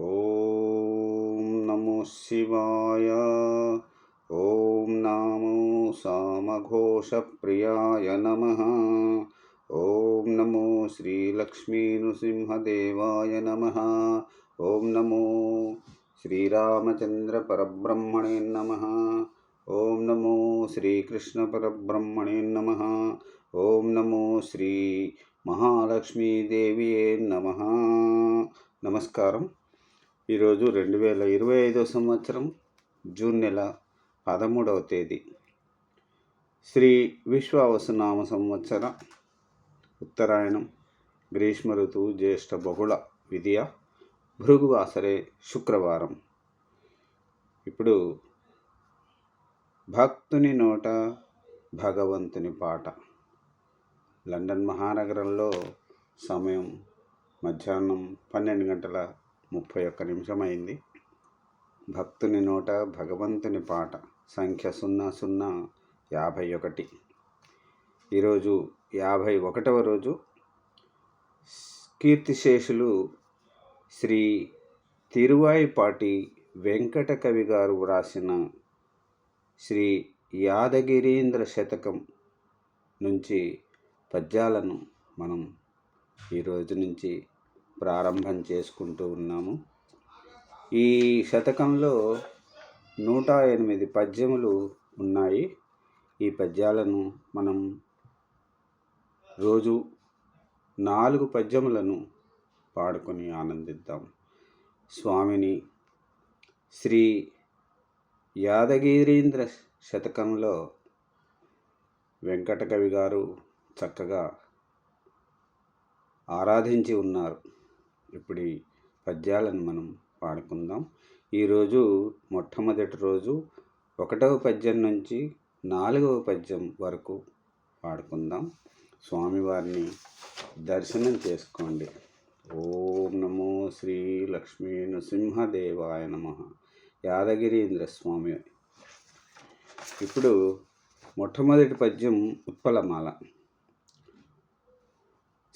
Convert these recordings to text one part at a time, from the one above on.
ఓం నమో శివాయ. ఓం నామో సామఘోషప్రియాయ నమ. ఓం నమో శ్రీలక్ష్మీనృసింహదేవాయ నమ. ఓం నమో శ్రీరామచంద్రపరబ్రహ్మణే నమ. ఓం నమో శ్రీకృష్ణపరబ్రహ్మణే నమ. ఓం నమో శ్రీ మహాలక్ష్మీదేవియే నమ. నమస్కారం. ఈరోజు రెండు వేల ఇరవై ఐదో సంవత్సరం జూన్ నెల పదమూడవ తేదీ. శ్రీ విశ్వావసునామ సంవత్సర ఉత్తరాయణం గ్రీష్మ ఋతువు జ్యేష్ఠ బహుళ విధియ భృగువాసరే శుక్రవారం. ఇప్పుడు భక్తుని నోట భగవంతుని పాట. లండన్ మహానగరంలో సమయం మధ్యాహ్నం పన్నెండు గంటల ముప్పై ఒక్క నిమిషం అయింది భక్తుని నోట భగవంతుని పాట సంఖ్య సున్నా సున్నా యాభై ఒకటి. ఈరోజు యాభై ఒకటవ రోజు కీర్తిశేషులు శ్రీ తిరువాయిపాటి వెంకటకవి గారు వ్రాసిన శ్రీ యాదగిరీంద్ర శతకం నుంచి పద్యాలను మనం ఈరోజు నుంచి ప్రారంభం చేసుకుంటూ ఉన్నాము. ఈ శతకంలో నూట ఎనిమిది పద్యములు ఉన్నాయి. ఈ పద్యాలను మనం రోజు నాలుగు పద్యములను పాడుకొని ఆనందిద్దాం. స్వామిని శ్రీ యాదగిరీంద్ర శతకంలో వెంకటకవి గారు చక్కగా ఆరాధించి ఉన్నారు. ఇప్పుడు ఈ పద్యాలను మనం పాడుకుందాం. ఈరోజు మొట్టమొదటి రోజు ఒకటవ పద్యం నుంచి నాలుగవ పద్యం వరకు పాడుకుందాం. స్వామివారిని దర్శనం చేసుకోండి. ఓం నమో శ్రీ లక్ష్మీ నృసింహదేవాయ నమ. యాదగిరీంద్ర స్వామి. ఇప్పుడు మొట్టమొదటి పద్యం ఉత్పలమాల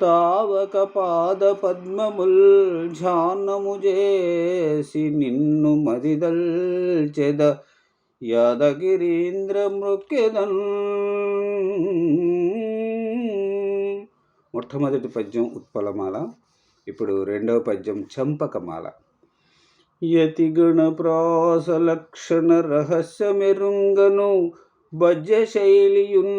తావక పాద పద్మముల్ ధ్యానము చేసి నిన్ను మదిదల్చెద యాదగిరీంద్ర మృక్యదన్ మొట్టమొదటి పద్యం ఉత్పలమాల ఇప్పుడు రెండవ పద్యం చంపకమాల. యతిగణ ప్రాస లక్షణ రహస్య మెరుంగను భజ్య శైలియున్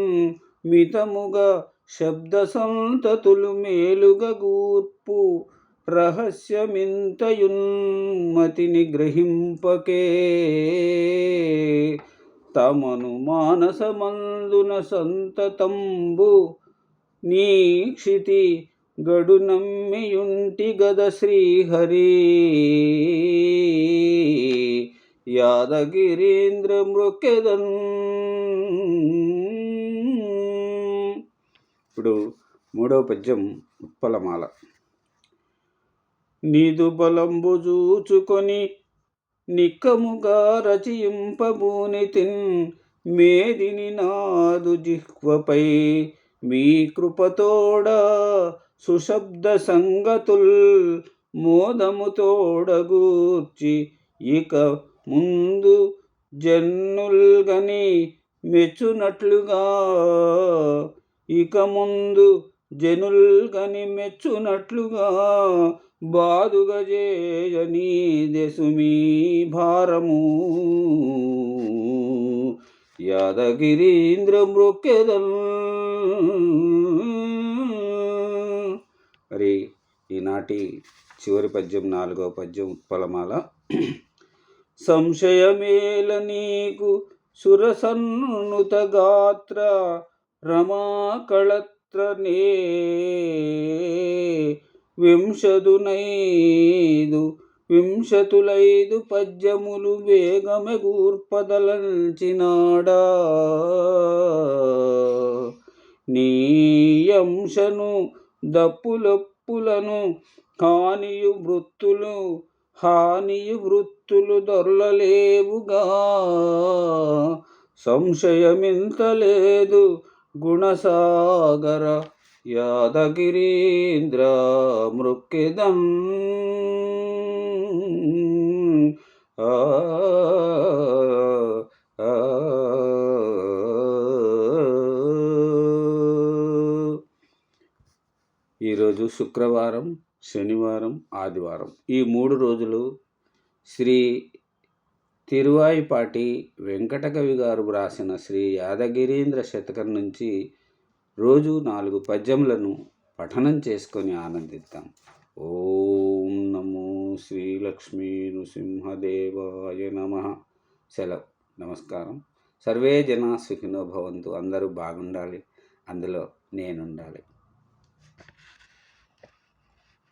మితముగా శబ్ద సంతతులు మేలుగ గూర్పు రహస్యమింతయున్మతిని గ్రహింపకే తమను మానసమందున సంతతంబు నీక్షితి గడు నమ్మియుంటి గద శ్రీహరి. యాదగిరీంద్ర మృక్యదన్ ఇప్పుడు మూడవ పద్యం ఉత్పలమాల నీదు బలంబు చూచుకొని నిక్కముగా రచయింపబూని తిన్ మేదిని నాదు జిహ్వపై మీ కృపతోడ సుశబ్ద సంగతుల్ మోదము తోడగూర్చి ఇక ముందు జన్నుల్గని మెచ్చునట్లుగా ఇక ముందు జనుల్గని మెచ్చునట్లుగా బాదుగ చేయని దశమి భారము. యాదగిరీంద్ర మృక్కెదల్ మరి ఈనాటి చివరి పద్యం నాలుగవ పద్యం ఉత్పలమాల. సంశయమేల నీకు సురసన్నుత గాత్ర రమాకళత్రనే వింశదునైదు వింశతులైదు పద్యములు వేగమె గూర్పదలంచినాడా నీయంశను దప్పులప్పులను కానియు వృత్తులు హానియు వృత్తులు దొరలలేవుగా. సంశయమింత లేదు గుణసాగర యాదగిరీంద్ర మృక్కిదం ఈరోజు శుక్రవారం శనివారం ఆదివారం ఈ మూడు రోజులు శ్రీ తిరువాయిపాటి వెంకటకవి గారు వ్రాసిన శ్రీ యాదగిరీంద్ర శతకం నుంచి రోజు నాలుగు పద్యములను పఠనం చేసుకొని ఆనందిద్దాం. ఓం నమో శ్రీలక్ష్మీ నృసింహదేవాయ నమ. సెలవు. నమస్కారం. సర్వే జనా సుఖినో భవంతు. అందరూ బాగుండాలి. అందులో నేనుండాలి.